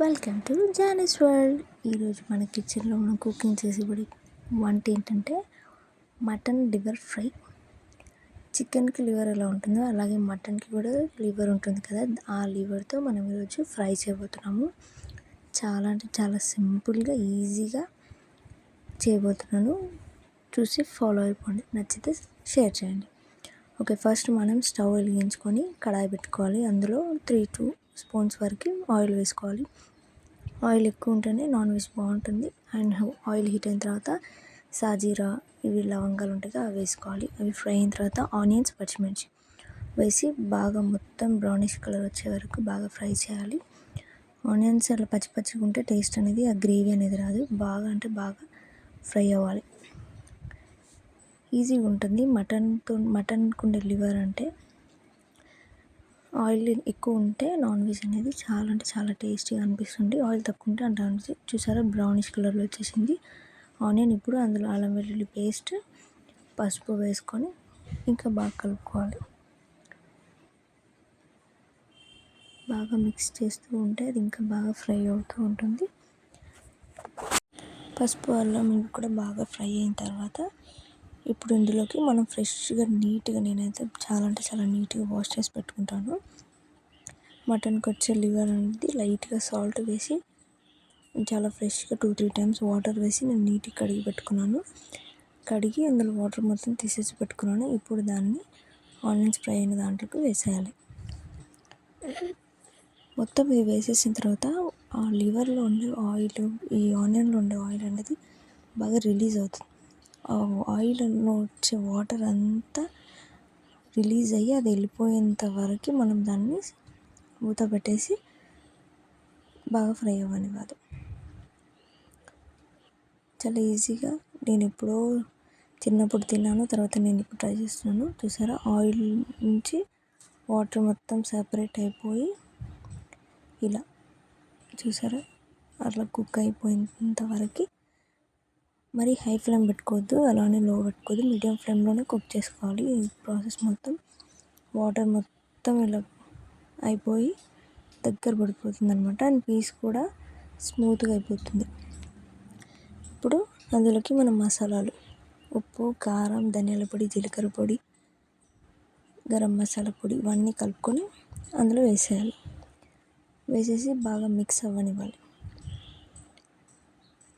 Welcome to Johnny's world ఈరోజు మన కిచెన్లో మనం కుకింగ్ చేసేబడి వంట ఏంటంటే మటన్ లివర్ ఫ్రై చికెన్కి లివర్ ఎలా ఉంటుందో అలాగే మటన్కి కూడా లివర్ ఉంటుంది కదా. ఆ లివర్తో మనం ఈరోజు ఫ్రై చేయబోతున్నాము. చాలా అంటే చాలా సింపుల్గా ఈజీగా చేయబోతున్నాను. చూసి ఫాలో అయిపోండి. నచ్చితే షేర్ చేయండి. ఓకే ఫస్ట్ మనం స్టవ్ వెలిగించుకొని కడాయి పెట్టుకోవాలి. అందులో త్రీ టూ స్పూన్స్ వరకు ఆయిల్ వేసుకోవాలి. ఆయిల్ ఎక్కువ ఉంటేనే నాన్ వెజ్ బాగుంటుంది. అండ్ ఆయిల్ హీట్ అయిన తర్వాత సాజీరా ఇవి లవంగాలు ఉంటాయి అవి వేసుకోవాలి. అవి ఫ్రై అయిన తర్వాత ఆనియన్స్ పచ్చిమిర్చి వేసి బాగా మొత్తం బ్రౌనిష్ కలర్ వచ్చే వరకు బాగా ఫ్రై చేయాలి. ఆనియన్స్ అలా పచ్చి పచ్చిగా ఉంటే టేస్ట్ అనేది ఆ గ్రేవీ అనేది రాదు. బాగా అంటే బాగా ఫ్రై అవ్వాలి. ఈజీగా ఉంటుంది. మటన్తో మటన్కు ఉండే లివర్ అంటే ఆయిల్ ఎక్కువ ఉంటే నాన్ వెజ్ అనేది చాలా అంటే చాలా టేస్టీగా అనిపిస్తుంది. ఆయిల్ తక్కువ ఉంటే అంటే చూసారా? బ్రౌనిష్ కలర్లో వచ్చేసింది. ఆనియన్ ఇప్పుడు అందులో అల్లం వెల్లుల్లి పేస్ట్ పసుపు వేసుకొని ఇంకా బాగా కలుపుకోవాలి. బాగా మిక్స్ చేస్తూ ఉంటే అది ఇంకా బాగా ఫ్రై అవుతూ ఉంటుంది. పసుపు అల్లం ఇవి కూడా బాగా ఫ్రై అయిన తర్వాత ఇప్పుడు ఇందులోకి మనం ఫ్రెష్గా నీట్గా నేనైతే చాలా అంటే చాలా నీట్గా వాష్ చేసి పెట్టుకుంటాను. మటన్కి వచ్చే లివర్ అనేది లైట్గా సాల్ట్ వేసి చాలా ఫ్రెష్గా టూ త్రీ టైమ్స్ వాటర్ వేసి నేను నీట్గా కడిగి పెట్టుకున్నాను. కడిగి అందులో వాటర్ మొత్తం తీసేసి పెట్టుకున్నాను. ఇప్పుడు దాన్ని ఆనియన్స్ ఫ్రై అయిన దాంట్లోకి వేసేయాలి. మొత్తం ఇది వేసేసిన తర్వాత ఆ లివర్లో ఉండే ఆయిల్ ఈ ఆనియన్లో ఉండే ఆయిల్ అనేది బాగా రిలీజ్ అవుతుంది. ఆయిల్లో వచ్చే వాటర్ అంతా రిలీజ్ అయ్యి అది వెళ్ళిపోయేంత వరకు మనం దాన్ని మూత పెట్టేసి బాగా ఫ్రై అవ్వనివ్వాలి. చాలా ఈజీగా నేను ఎప్పుడో చిన్నప్పుడు తిన్నాను తర్వాత నేను ఇప్పుడు ట్రై చేస్తున్నాను. చూసారా? ఆయిల్ నుంచి వాటర్ మొత్తం సపరేట్ అయిపోయి ఇలా చూసారా? అట్లా కుక్ అయిపోయేంత వరకు మరి హై ఫ్లేమ్ పెట్టుకోవద్దు అలానే లో పెట్టుకోవద్దు మీడియం ఫ్లేమ్లోనే కుక్ చేసుకోవాలి. ఈ ప్రాసెస్ మొత్తం వాటర్ మొత్తం ఇలా అయిపోయి దగ్గర పడిపోతుంది అనమాట అండ్ పీస్ కూడా స్మూత్గా అయిపోతుంది. ఇప్పుడు అందులోకి మనం మసాలాలు ఉప్పు కారం ధనియాల పొడి జీలకర్ర పొడి గరం మసాలా పొడి ఇవన్నీ కలుపుకొని అందులో వేసేయాలి. వేసేసి బాగా మిక్స్ అవ్వనివ్వాలి.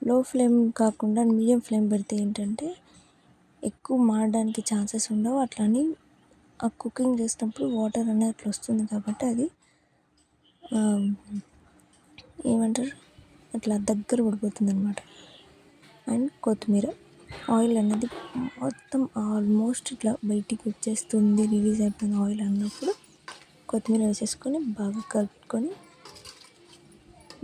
లో ఫ్లేమ్ కాకుండా మీడియం ఫ్లేమ్ పెడితే ఏంటంటే ఎక్కువ మాడడానికి ఛాన్సెస్ ఉండవు. అట్లని ఆ కుకింగ్ చేసినప్పుడు వాటర్ అనేది అట్లా వస్తుంది కాబట్టి అది ఏమంటారు? అట్లా దగ్గర పడిపోతుంది అనమాట అండ్ కొత్తిమీర ఆయిల్ అనేది మొత్తం ఆల్మోస్ట్ ఇట్లా బయటికి వచ్చేస్తుంది. రిలీజ్ అయిపోయింది ఆయిల్ అన్నప్పుడు. కొత్తిమీర వేసేసుకొని బాగా కలుపుకొని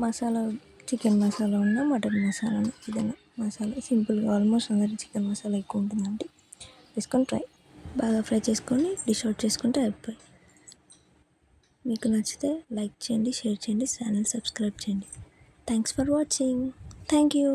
మసాలా చికెన్ మసాలా ఉన్న మటన్ మసాలా ఏదైనా మసాలా సింపుల్గా ఆల్మోస్ట్ అందరి చికెన్ మసాలా ఎక్కువ ఉంటుందండి వేసుకొని ట్రై. బాగా ఫ్రై చేసుకొని డిష్ అవుట్ చేసుకుంటే అయిపోయి మీకు నచ్చితే లైక్ చేయండి షేర్ చేయండి ఛానల్ సబ్స్క్రైబ్ చేయండి. Thanks for watching. Thank you.